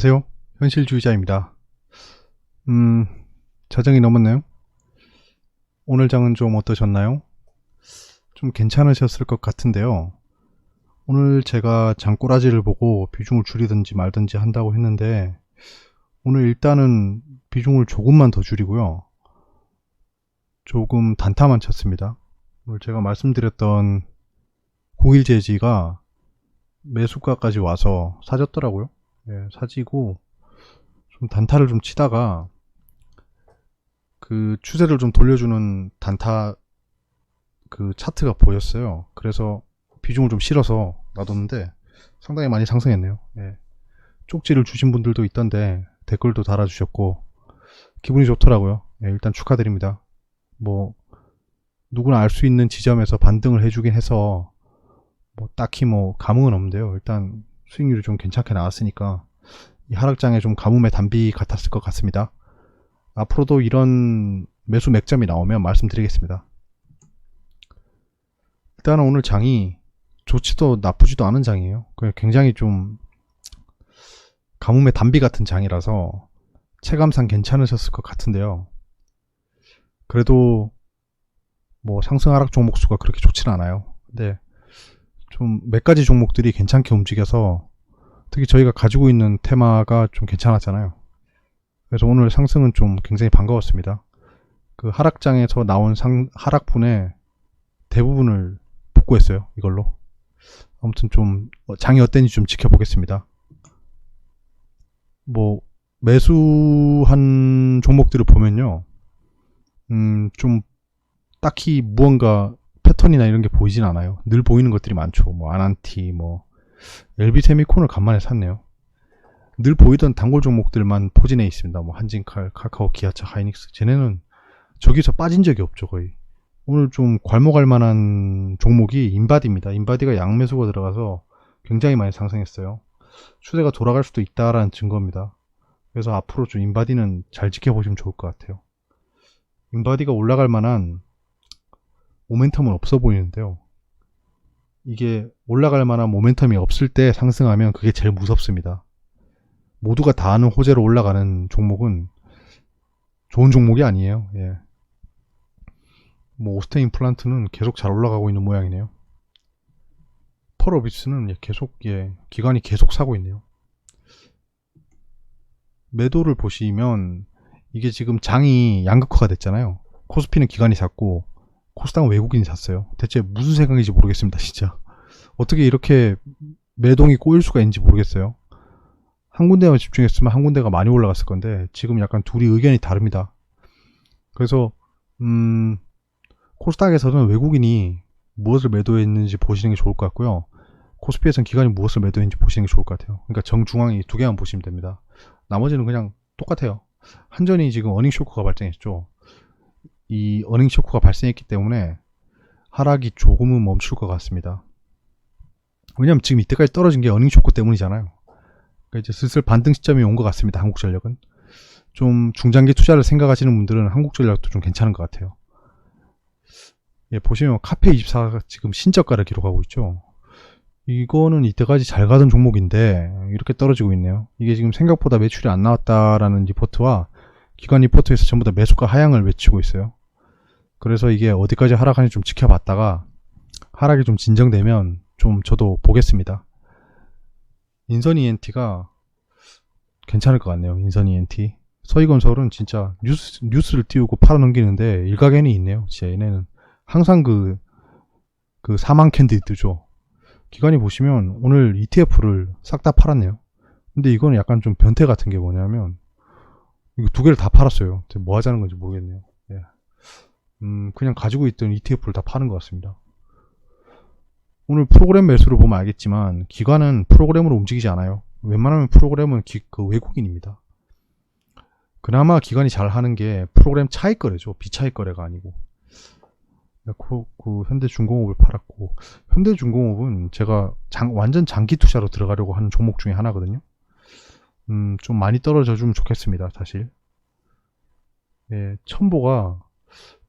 안녕하세요. 현실주의자입니다. 음, 자정이 넘었나요? 오늘 장은 좀 어떠셨나요? 좀 괜찮으셨을 것 같은데요. 오늘 제가 장꼬라지를 보고 비중을 줄이든지 말든지 한다고 했는데, 오늘 일단은 비중을 조금만 더 줄이고요. 조금 단타만 쳤습니다. 오늘 제가 말씀드렸던 9일 제지가 매수가까지 와서 사졌더라고요. 예, 사지고 좀 단타를 좀 치다가 그 추세를 좀 돌려주는 단타 그 차트가 보였어요. 그래서 비중을 좀 실어서 놔뒀는데 상당히 많이 상승했네요. 예. 쪽지를 주신 분들도 있던데 댓글도 달아주셨고 기분이 좋더라고요. 예, 일단 축하드립니다. 뭐 누구나 알 수 있는 지점에서 반등을 해주긴 해서 뭐 딱히 뭐 감흥은 없는데요. 일단 수익률이 좀 괜찮게 나왔으니까 이 하락장에 좀 가뭄의 단비 같았을 것 같습니다. 앞으로도 이런 매수 맥점이 나오면 말씀드리겠습니다. 일단은 오늘 장이 좋지도 나쁘지도 않은 장이에요. 굉장히 좀 가뭄의 단비 같은 장이라서 체감상 괜찮으셨을 것 같은데요. 그래도 뭐 상승 하락 종목 수가 그렇게 좋지는 않아요. 근데 좀 몇 가지 종목들이 괜찮게 움직여서 특히 저희가 가지고 있는 테마가 좀 괜찮았잖아요. 그래서 오늘 상승은 좀 굉장히 반가웠습니다. 그 하락장에서 나온 상, 하락분의 대부분을 복구했어요. 이걸로. 아무튼 좀 장이 어땠는지 좀 지켜보겠습니다. 뭐 매수한 종목들을 보면요. 음, 좀 딱히 무언가 패턴이나 이런 게 보이진 않아요. 늘 보이는 것들이 많죠. 뭐 아난티, 뭐 LB 세미콘을 간만에 샀네요. 늘 보이던 단골 종목들만 포진해 있습니다. 뭐 한진칼, 카카오, 기아차, 하이닉스. 쟤네는 저기서 빠진 적이 없죠, 거의. 오늘 좀 괄목할 만한 종목이 인바디입니다. 인바디가 양매수가 들어가서 굉장히 많이 상승했어요. 추세가 돌아갈 수도 있다라는 증거입니다. 그래서 앞으로 좀 인바디는 잘 지켜보시면 좋을 것 같아요. 인바디가 올라갈 만한 모멘텀은 없어 보이는데요. 이게 올라갈 만한 모멘텀이 없을 때 상승하면 그게 제일 무섭습니다. 모두가 다 아는 호재로 올라가는 종목은 좋은 종목이 아니에요. 예. 뭐 오스테 임플란트는 계속 잘 올라가고 있는 모양이네요. 펄어비스는 계속 예, 기관이 계속 사고 있네요. 매도를 보시면 이게 지금 장이 양극화가 됐잖아요. 코스피는 기관이 샀고 코스닥은 외국인이 샀어요. 대체 무슨 생각인지 모르겠습니다, 진짜. 어떻게 이렇게 매동이 꼬일 수가 있는지 모르겠어요. 한 군데만 집중했으면 한 군데가 많이 올라갔을 건데 지금 약간 둘이 의견이 다릅니다. 그래서 음, 코스닥에서는 외국인이 무엇을 매도했는지 보시는 게 좋을 것 같고요. 코스피에서는 기관이 무엇을 매도했는지 보시는 게 좋을 것 같아요. 그러니까 정중앙이 두 개만 보시면 됩니다. 나머지는 그냥 똑같아요. 한전이 지금 어닝 쇼크가 발생했죠. 이 어닝 쇼크가 발생했기 때문에 하락이 조금은 멈출 것 같습니다. 왜냐면 지금 이때까지 떨어진 게 어닝 쇼크 때문이잖아요. 그러니까 이제 슬슬 반등 시점이 온 것 같습니다. 한국전력은 좀 중장기 투자를 생각하시는 분들은 한국전력도 좀 괜찮은 것 같아요. 예, 보시면 카페24가 지금 신저가를 기록하고 있죠. 이거는 이때까지 잘 가던 종목인데 이렇게 떨어지고 있네요. 이게 지금 생각보다 매출이 안 나왔다라는 리포트와 기관 리포트에서 전부 다 매수가 하향을 외치고 있어요. 그래서 이게 어디까지 하락하는지 좀 지켜봤다가 하락이 좀 진정되면 좀 저도 보겠습니다. 인선 ENT가 괜찮을 것 같네요. 인선 ENT. 서희건설은 진짜 뉴스, 뉴스를 띄우고 팔아넘기는데 일가견이 있네요. 진짜 얘네는 항상 그, 그 사망 캔디 뜨죠. 기관이 보시면 오늘 ETF를 싹 다 팔았네요. 근데 이거는 약간 좀 변태 같은 게 뭐냐면 이거 두 개를 다 팔았어요. 뭐 하자는 건지 모르겠네요. 예. 음, 그냥 가지고 있던 ETF를 다 파는 것 같습니다. 오늘 프로그램 매수를 보면 알겠지만 기관은 프로그램으로 움직이지 않아요. 웬만하면 프로그램은 기, 그 외국인입니다. 그나마 기관이 잘 하는 게 프로그램 차익 거래죠. 비차익 거래가 아니고. 그, 그 현대중공업을 팔았고 현대중공업은 제가 장, 완전 장기 투자로 들어가려고 하는 종목 중에 하나거든요. 음, 좀 많이 떨어져 주면 좋겠습니다. 사실. 예, 첨보가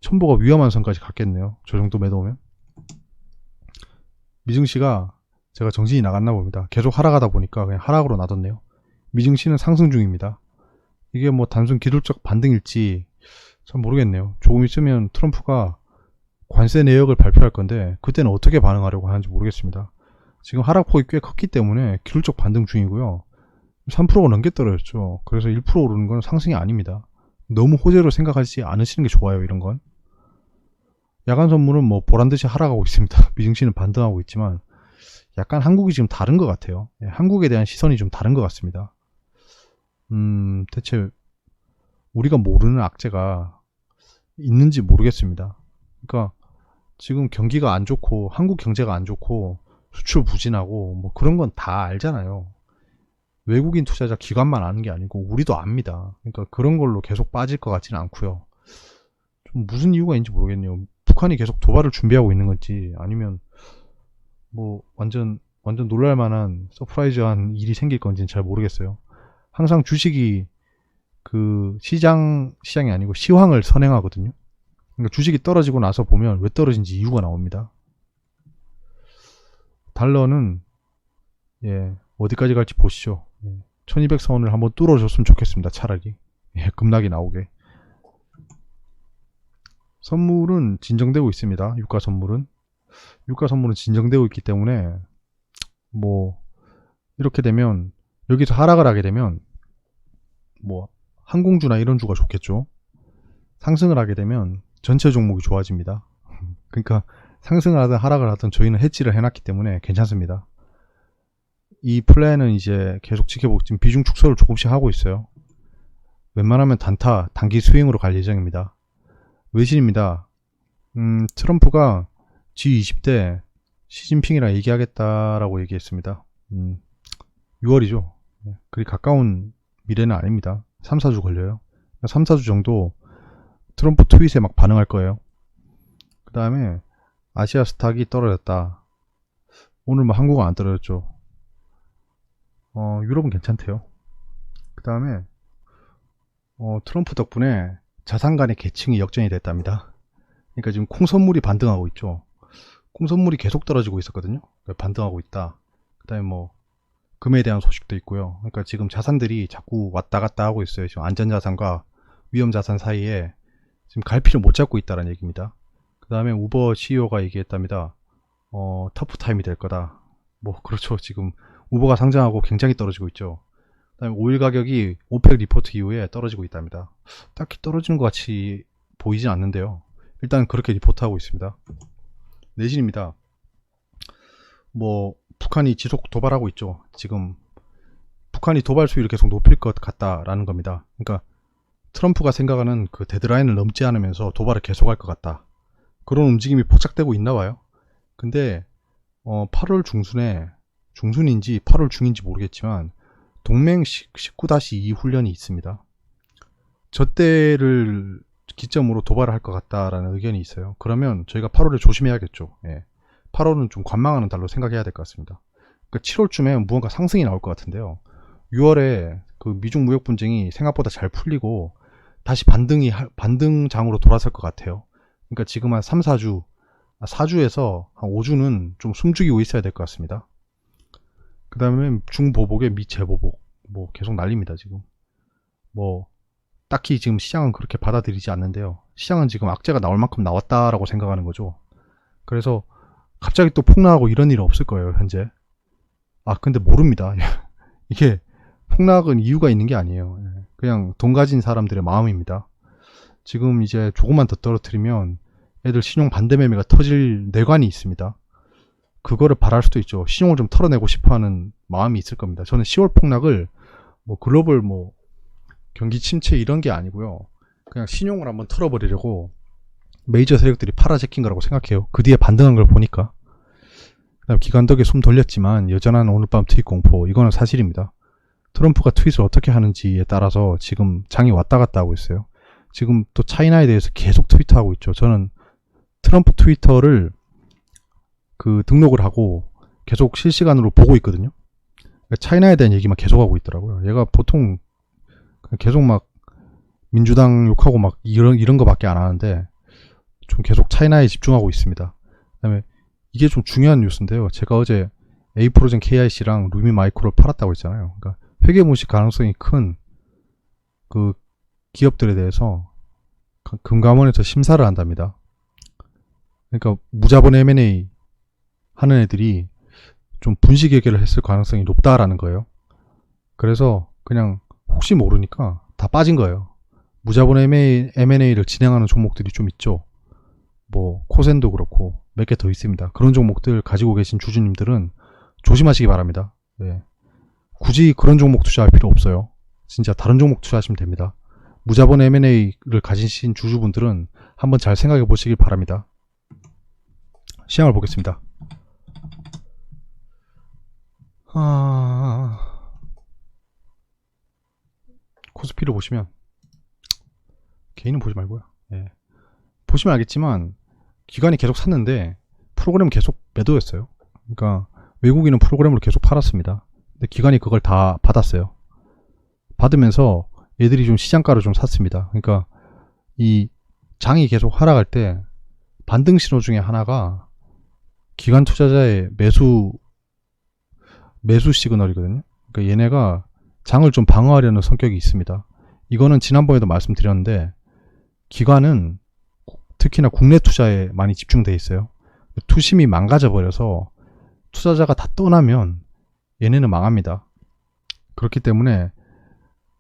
첨보가 위험한 선까지 갔겠네요. 저 정도 매도면. 미증 씨가 제가 정신이 나갔나 봅니다. 계속 하락하다 보니까 그냥 하락으로 놔뒀네요. 미증시는 상승 중입니다. 이게 뭐 단순 기술적 반등일지 잘 모르겠네요. 조금 있으면 트럼프가 관세 내역을 발표할 건데 그때는 어떻게 반응하려고 하는지 모르겠습니다. 지금 하락폭이 꽤 컸기 때문에 기술적 반등 중이고요. 3%가 넘게 떨어졌죠. 그래서 1% 오르는 건 상승이 아닙니다. 너무 호재로 생각하지 않으시는 게 좋아요, 이런 건. 야간 선물은 뭐 보란 듯이 하락하고 있습니다. 미증시는 반등하고 있지만 약간 한국이 지금 다른 것 같아요. 예, 한국에 대한 시선이 좀 다른 것 같습니다. 음, 대체 우리가 모르는 악재가 있는지 모르겠습니다. 그러니까 지금 경기가 안 좋고 한국 경제가 안 좋고 수출 부진하고 뭐 그런 건 다 알잖아요. 외국인 투자자 기관만 아는 게 아니고 우리도 압니다. 그러니까 그런 걸로 계속 빠질 것 같지는 않고요. 좀 무슨 이유가 있는지 모르겠네요. 북한이 계속 도발을 준비하고 있는 건지 아니면 뭐 완전 완전 놀랄 만한 서프라이즈한 일이 생길 건지는 잘 모르겠어요. 항상 주식이 그 시장 시장이 아니고 시황을 선행하거든요. 그러니까 주식이 떨어지고 나서 보면 왜 떨어진지 이유가 나옵니다. 달러는 예 어디까지 갈지 보시죠. 예, 1200선을 한번 뚫어줬으면 좋겠습니다. 차라리 예, 급락이 나오게. 선물은 진정되고 있습니다. 유가 선물은 유가 선물은 진정되고 있기 때문에 뭐 이렇게 되면 여기서 하락을 하게 되면 뭐 항공주나 이런 주가 좋겠죠. 상승을 하게 되면 전체 종목이 좋아집니다. 그러니까 상승을 하든 하락을 하든 저희는 해지를 해놨기 때문에 괜찮습니다. 이 플랜은 이제 계속 지켜보고 지금 비중 축소를 조금씩 하고 있어요. 웬만하면 단타, 단기 스윙으로 갈 예정입니다. 외신입니다. 음, 트럼프가 G20대 시진핑이랑 얘기하겠다라고 얘기했습니다. 음, 6월이죠. 그리 가까운 미래는 아닙니다. 3, 4주 걸려요. 3, 4주 정도 트럼프 트윗에 막 반응할 거예요. 그 다음에 아시아 스탁이 떨어졌다. 오늘 뭐 한국은 안 떨어졌죠. 어, 유럽은 괜찮대요. 그 다음에 어, 트럼프 덕분에 자산 간의 계층이 역전이 됐답니다. 그러니까 지금 콩 선물이 반등하고 있죠. 콩 선물이 계속 떨어지고 있었거든요. 그러니까 반등하고 있다. 그 다음에 뭐 금에 대한 소식도 있고요. 그러니까 지금 자산들이 자꾸 왔다 갔다 하고 있어요. 지금 안전자산과 위험자산 사이에 지금 갈피를 못 잡고 있다는 얘기입니다. 그 다음에 우버 CEO가 얘기했답니다. 어, 터프 타임이 될 거다. 뭐, 그렇죠. 지금 우버가 상장하고 굉장히 떨어지고 있죠. 그 다음에 오일 가격이 오펙 리포트 이후에 떨어지고 있답니다. 딱히 떨어지는 것 같이 보이진 않는데요. 일단 그렇게 리포트하고 있습니다. 내신입니다. 뭐, 북한이 지속 도발하고 있죠. 지금 북한이 도발 수위를 계속 높일 것 같다라는 겁니다. 그러니까 트럼프가 생각하는 그 데드라인을 넘지 않으면서 도발을 계속할 것 같다. 그런 움직임이 포착되고 있나 봐요. 근데 어, 8월 중순에 중순인지 8월 중인지 모르겠지만 동맹 19-2 훈련이 있습니다. 저 때를 기점으로 도발을 할 것 같다라는 의견이 있어요. 그러면 저희가 8월에 조심해야겠죠. 예. 8월은 좀 관망하는 달로 생각해야 될 것 같습니다. 그러니까 7월쯤에 무언가 상승이 나올 것 같은데요. 6월에 그 미중 무역 분쟁이 생각보다 잘 풀리고 다시 반등이 할- 반등장으로 돌아설 것 같아요. 그러니까 지금 한 3, 4주, 4주에서 한 5주는 좀 숨죽이고 있어야 될 것 같습니다. 그 다음에 중보복에 미재보복. 뭐 계속 난립니다, 지금. 뭐, 딱히 지금 시장은 그렇게 받아들이지 않는데요. 시장은 지금 악재가 나올 만큼 나왔다라고 생각하는 거죠. 그래서 갑자기 또 폭락하고 이런 일은 없을 거예요, 현재. 아, 근데 모릅니다. 이게 폭락은 이유가 있는 게 아니에요. 예. 그냥 돈 가진 사람들의 마음입니다. 지금 이제 조금만 더 떨어뜨리면 애들 신용 반대 매매가 터질 뇌관이 있습니다. 그거를 바랄 수도 있죠. 신용을 좀 털어내고 싶어 하는 마음이 있을 겁니다. 저는 10월 폭락을 뭐 글로벌 뭐 경기 침체 이런 게 아니고요. 그냥 신용을 한번 털어버리려고 메이저 세력들이 팔아제낀 거라고 생각해요. 그 뒤에 반등한 걸 보니까. 그다음 기관덕에 숨 돌렸지만 여전한 오늘 밤 트윗 공포 이거는 사실입니다. 트럼프가 트윗을 어떻게 하는지에 따라서 지금 장이 왔다 갔다 하고 있어요. 지금 또 차이나에 대해서 계속 트위터하고 있죠. 저는 트럼프 트위터를 그 등록을 하고 계속 실시간으로 보고 있거든요. 그러니까 차이나에 대한 얘기만 계속 하고 있더라고요. 얘가 보통 계속 막 민주당 욕하고 막 이런 이런 거밖에 안 하는데 좀 계속 차이나에 집중하고 있습니다. 그다음에 이게 좀 중요한 뉴스인데요. 제가 어제 A 프로젠 KIC랑 루미 마이크로를 팔았다고 했잖아요. 그러니까 회계 무시 가능성이 큰 그 기업들에 대해서 그 금감원에서 심사를 한답니다. 그러니까 무자본 M&A 하는 애들이 좀 분식 회계를 했을 가능성이 높다라는 거예요. 그래서 그냥 혹시 모르니까 다 빠진 거예요. 무자본 M&A를 진행하는 종목들이 좀 있죠. 뭐 코센도 그렇고 몇 개 더 있습니다. 그런 종목들 가지고 계신 주주님들은 조심하시기 바랍니다. 예. 굳이 그런 종목 투자할 필요 없어요. 진짜 다른 종목 투자하시면 됩니다. 무자본 M&A를 가지신 주주분들은 한번 잘 생각해 보시길 바랍니다. 시향을 보겠습니다. 아... 코스피를 보시면 개인은 보지 말고요. 예. 보시면 알겠지만 기관이 계속 샀는데 프로그램 계속 매도했어요. 그러니까 외국인은 프로그램을 계속 팔았습니다. 근데 기관이 그걸 다 받았어요. 받으면서 얘들이 좀 시장가로 좀 샀습니다. 그러니까 이 장이 계속 하락할 때 반등 신호 중에 하나가 기관 투자자의 매수 매수 시그널이거든요. 그러니까 얘네가 장을 좀 방어하려는 성격이 있습니다. 이거는 지난번에도 말씀드렸는데 기관은 특히나 국내 투자에 많이 집중돼 있어요. 투심이 망가져 버려서 투자자가 다 떠나면 얘네는 망합니다. 그렇기 때문에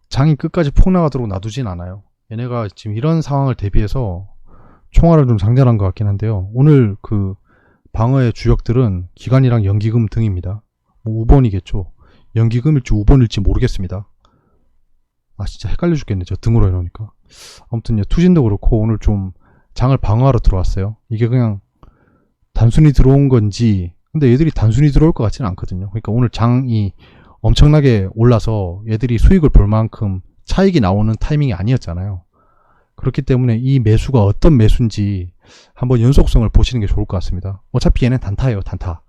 장이 끝까지 폭락하도록 놔두진 않아요. 얘네가 지금 이런 상황을 대비해서 총알을 좀 장전한 것 같긴 한데요. 오늘 그 방어의 주역들은 기관이랑 연기금 등입니다. 뭐 5번이겠죠. 연기금일지 5번일지 모르겠습니다. 아 진짜 헷갈려 죽겠네. 저 등으로 해놓으니까. 아무튼 예, 투진도 그렇고 오늘 좀 장을 방어하러 들어왔어요. 이게 그냥 단순히 들어온 건지 근데 얘들이 단순히 들어올 것 같지는 않거든요. 그러니까 오늘 장이 엄청나게 올라서 얘들이 수익을 볼 만큼 차익이 나오는 타이밍이 아니었잖아요. 그렇기 때문에 이 매수가 어떤 매수인지 한번 연속성을 보시는 게 좋을 것 같습니다. 어차피 얘는 단타예요, 단타.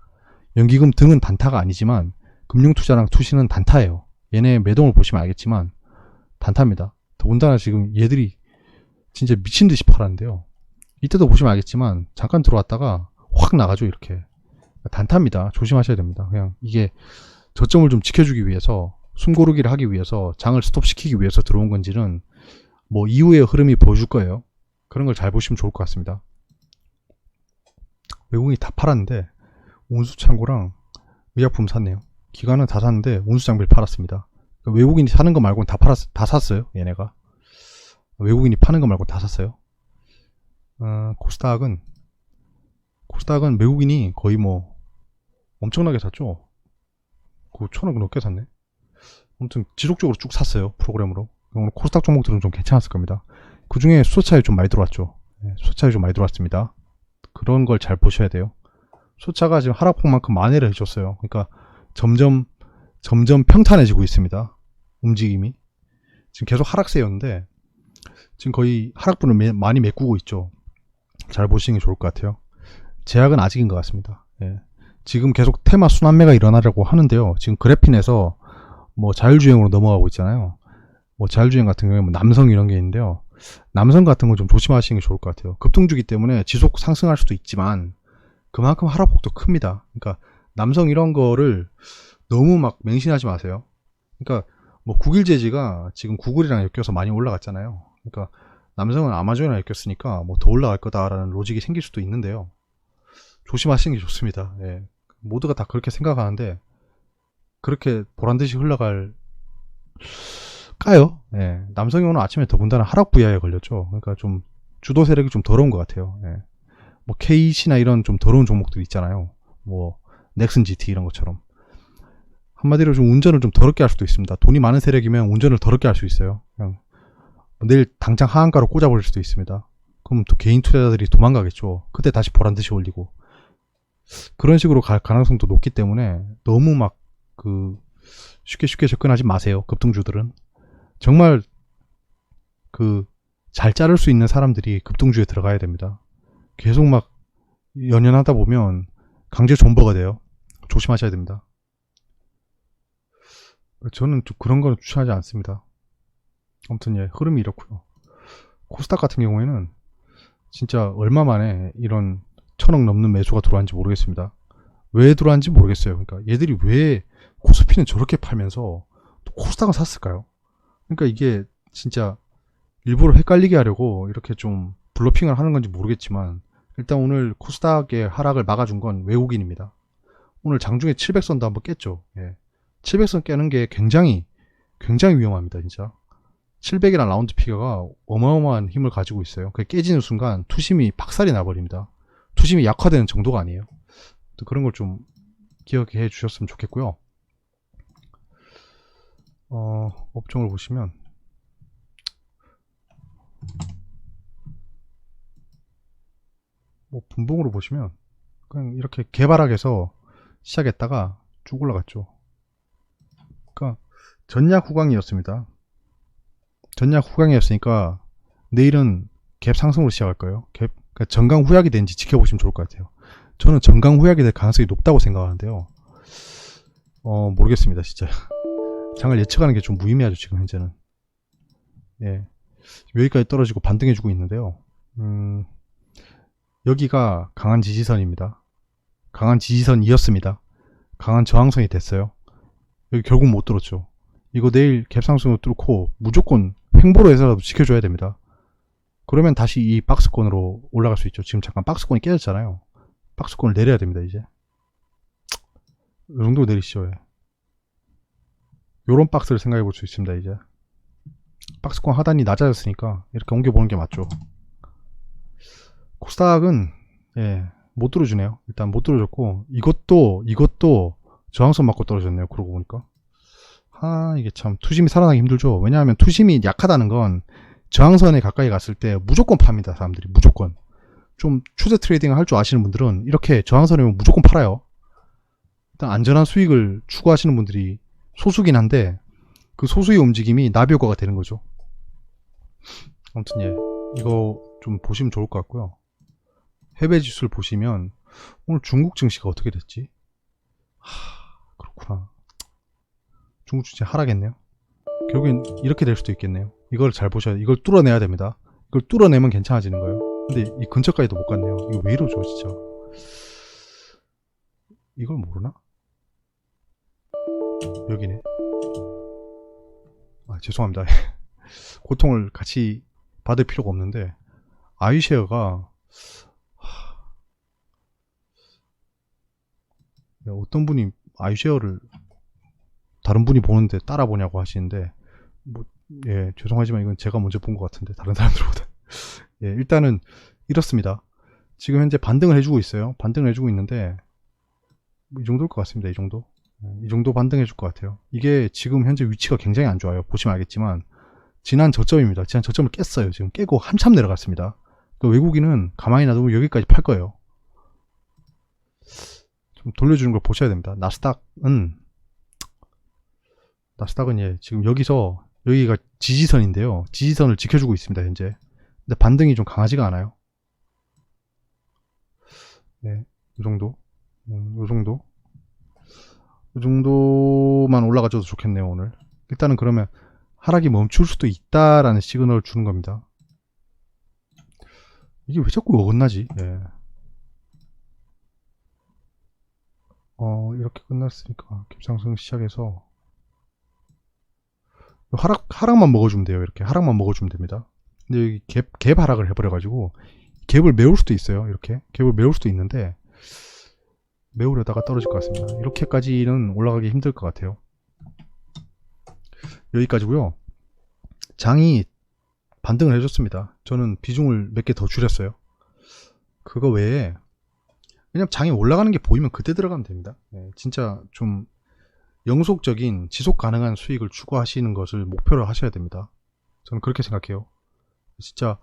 연기금 등은 단타가 아니지만 금융투자랑 투시는 단타예요. 얘네 매동을 보시면 알겠지만 단타입니다. 더군다나 지금 얘들이 진짜 미친 듯이 팔았는데요. 이때도 보시면 알겠지만 잠깐 들어왔다가 확 나가죠 이렇게 단타입니다. 조심하셔야 됩니다. 그냥 이게 저점을 좀 지켜주기 위해서 숨고르기를 하기 위해서 장을 스톱시키기 위해서 들어온 건지는 뭐 이후의 흐름이 보여줄 거예요. 그런 걸 잘 보시면 좋을 것 같습니다. 외국인이 다 팔았는데 운수창고랑 의약품 샀네요. 기관은 다 샀는데 운수장비를 팔았습니다. 그러니까 외국인이 사는 거 말고는 다 팔았, 다 샀어요. 얘네가 외국인이 파는 거 말고 다 샀어요. 어, 코스닥은 코스닥은 외국인이 거의 뭐 엄청나게 샀죠. 그 천억 넘게 샀네. 아무튼 지속적으로 쭉 샀어요 프로그램으로. 오늘 코스닥 종목들은 좀 괜찮았을 겁니다. 그 중에 수차에 좀 많이 들어왔죠. 네, 수차에 좀 많이 들어왔습니다. 그런 걸 잘 보셔야 돼요. 수차가 지금 하락폭만큼 만회를 해줬어요. 그러니까 점점 점점 평탄해지고 있습니다. 움직임이 지금 계속 하락세였는데 지금 거의 하락분을 매- 많이 메꾸고 있죠. 잘 보시는 게 좋을 것 같아요. 제약은 아직인 것 같습니다. 예. 지금 계속 테마 순환매가 일어나려고 하는데요. 지금 그래핀에서 뭐 자율주행으로 넘어가고 있잖아요. 뭐 자율주행 같은 경우에 뭐 남성 이런 게 있는데요. 남성 같은 거 좀 조심하시는 게 좋을 것 같아요. 급등주기 때문에 지속 상승할 수도 있지만 그만큼 하락폭도 큽니다. 그러니까 남성 이런 거를 너무 막 맹신하지 마세요. 그러니까 뭐 구글 재지가 지금 구글이랑 엮여서 많이 올라갔잖아요. 그러니까 남성은 아마존이랑 엮였으니까 뭐 더 올라갈 거다라는 로직이 생길 수도 있는데요. 조심하시는 게 좋습니다. 예. 모두가 다 그렇게 생각하는데 그렇게 보란 듯이 흘러갈 까요? 예. 남성이 오늘 아침에 더군다나 하락 부야에 걸렸죠. 그러니까 좀 주도 세력이 좀 더러운 것 같아요. 예. 뭐 KC나 이런 좀 더러운 종목들 있잖아요. 뭐 넥슨 GT 이런 것처럼 한마디로 좀 운전을 좀 더럽게 할 수도 있습니다. 돈이 많은 세력이면 운전을 더럽게 할 수 있어요. 그냥 내일 당장 하한가로 꽂아버릴 수도 있습니다. 그럼 또 개인 투자자들이 도망가겠죠. 그때 다시 보란 듯이 올리고 그런 식으로 갈 가능성도 높기 때문에 너무 막 그 쉽게 쉽게 접근하지 마세요. 급등주들은 정말 그 잘 자를 수 있는 사람들이 급등주에 들어가야 됩니다. 계속 막 연연하다 보면 강제 존버가 돼요. 조심하셔야 됩니다. 저는 좀 그런 거는 추천하지 않습니다. 아무튼 예, 흐름이 이렇고요. 코스닥 같은 경우에는 진짜 얼마 만에 이런 천억 넘는 매수가 들어왔는지 모르겠습니다. 왜 들어왔는지 모르겠어요. 그러니까 얘들이 왜 코스피는 저렇게 팔면서 또 코스닥을 샀을까요? 그러니까 이게 진짜 일부러 헷갈리게 하려고 이렇게 좀 블러핑을 하는 건지 모르겠지만 일단 오늘 코스닥의 하락을 막아준 건 외국인입니다. 오늘 장중에 700선도 한번 깼죠. 예. 700선 깨는 게 굉장히 굉장히 위험합니다, 진짜. 700이라는 라운드 피겨가 어마어마한 힘을 가지고 있어요. 그게 깨지는 순간 투심이 박살이 나버립니다. 투심이 약화되는 정도가 아니에요. 또 그런 걸 좀 기억해 주셨으면 좋겠고요. 어, 업종을 보시면 뭐 분봉으로 보시면 그냥 이렇게 개발학에서 시작했다가 쭉 올라갔죠. 그러니까 전략 후강이었습니다. 전략 후강이었으니까 내일은 갭 상승으로 시작할 거예요. 갭 그러니까 전강 후약이 되는지 지켜보시면 좋을 것 같아요. 저는 전강 후약이 될 가능성이 높다고 생각하는데요. 어 모르겠습니다, 진짜. 장을 예측하는 게 좀 무의미하죠, 지금 현재는. 예. 여기까지 떨어지고 반등해주고 있는데요. 음, 여기가 강한 지지선입니다. 강한 지지선이었습니다. 강한 저항선이 됐어요. 여기 결국 못 뚫었죠. 이거 내일 갭상승으로 뚫고 무조건 횡보로 해서라도 지켜줘야 됩니다. 그러면 다시 이 박스권으로 올라갈 수 있죠. 지금 잠깐 박스권이 깨졌잖아요. 박스권을 내려야 됩니다, 이제. 이 정도 내리시죠. 예. 요런 박스를 생각해 볼 수 있습니다, 이제. 박스권 하단이 낮아졌으니까 이렇게 옮겨보는 게 맞죠. 코스닥은, 예, 못 들어주네요. 일단 못 들어줬고, 이것도, 이것도 저항선 맞고 떨어졌네요. 그러고 보니까. 아, 이게 참, 투심이 살아나기 힘들죠. 왜냐하면 투심이 약하다는 건 저항선에 가까이 갔을 때 무조건 팝니다. 사람들이. 무조건. 좀 추세 트레이딩을 할 줄 아시는 분들은 이렇게 저항선에 오면 무조건 팔아요. 일단 안전한 수익을 추구하시는 분들이 소수긴 한데 그 소수의 움직임이 나비 효과가 되는 거죠. 아무튼 예, 이거 좀 보시면 좋을 것 같고요. 해외 지수를 보시면 오늘 중국 증시가 어떻게 됐지? 하, 그렇구나. 중국 증시 하락했네요. 결국엔 이렇게 될 수도 있겠네요. 이걸 잘 보셔야 이걸 뚫어내야 됩니다. 이걸 뚫어내면 괜찮아지는 거예요. 근데 이 근처까지도 못 갔네요. 이거 왜 이러죠, 진짜. 이걸 모르나? 여기네. 아, 죄송합니다. 고통을 같이 받을 필요가 없는데, 아이쉐어가, 하... 야, 어떤 분이 아이쉐어를 다른 분이 보는데 따라 보냐고 하시는데, 뭐, 예, 죄송하지만 이건 제가 먼저 본 것 같은데, 다른 사람들보다. 예, 일단은 이렇습니다. 지금 현재 반등을 해주고 있어요. 반등을 해주고 있는데, 뭐이 정도일 것 같습니다. 이 정도. 이 정도 반등해 줄 것 같아요. 이게 지금 현재 위치가 굉장히 안 좋아요. 보시면 알겠지만 지난 저점입니다. 지난 저점을 깼어요. 지금 깨고 한참 내려갔습니다. 그 외국인은 가만히 놔두면 여기까지 팔 거예요. 좀 돌려주는 걸 보셔야 됩니다. 나스닥은 나스닥은 예 지금 여기서 여기가 지지선인데요. 지지선을 지켜주고 있습니다. 현재. 근데 반등이 좀 강하지가 않아요. 네, 이 정도, 음, 이 정도. 이 정도만 올라가줘도 좋겠네요, 오늘. 일단은 그러면 하락이 멈출 수도 있다라는 시그널을 주는 겁니다. 이게 왜 자꾸 어긋나지? 예. 어, 이렇게 끝났으니까 갭상승 시작해서 하락, 하락만 먹어주면 돼요. 이렇게 하락만 먹어주면 됩니다. 근데 여기 갭, 갭 하락을 해버려가지고 갭을 메울 수도 있어요. 이렇게 갭을 메울 수도 있는데 메우려다가 떨어질 것 같습니다. 이렇게까지는 올라가기 힘들 것 같아요. 여기까지고요. 장이 반등을 해줬습니다. 저는 비중을 몇 개 더 줄였어요. 그거 외에 그냥 장이 올라가는 게 보이면 그때 들어가면 됩니다. 네, 진짜 좀 영속적인 지속 가능한 수익을 추구하시는 것을 목표로 하셔야 됩니다. 저는 그렇게 생각해요. 진짜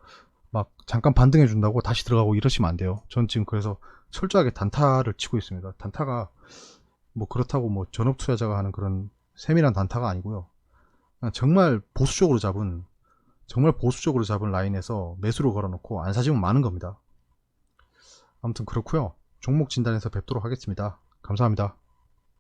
막 잠깐 반등해 준다고 다시 들어가고 이러시면 안 돼요. 전 지금 그래서 철저하게 단타를 치고 있습니다. 단타가 뭐 그렇다고 뭐 전업 투자자가 하는 그런 세밀한 단타가 아니고요. 정말 보수적으로 잡은 정말 보수적으로 잡은 라인에서 매수를 걸어놓고 안 사시면 많은 겁니다. 아무튼 그렇고요. 종목 진단에서 뵙도록 하겠습니다. 감사합니다.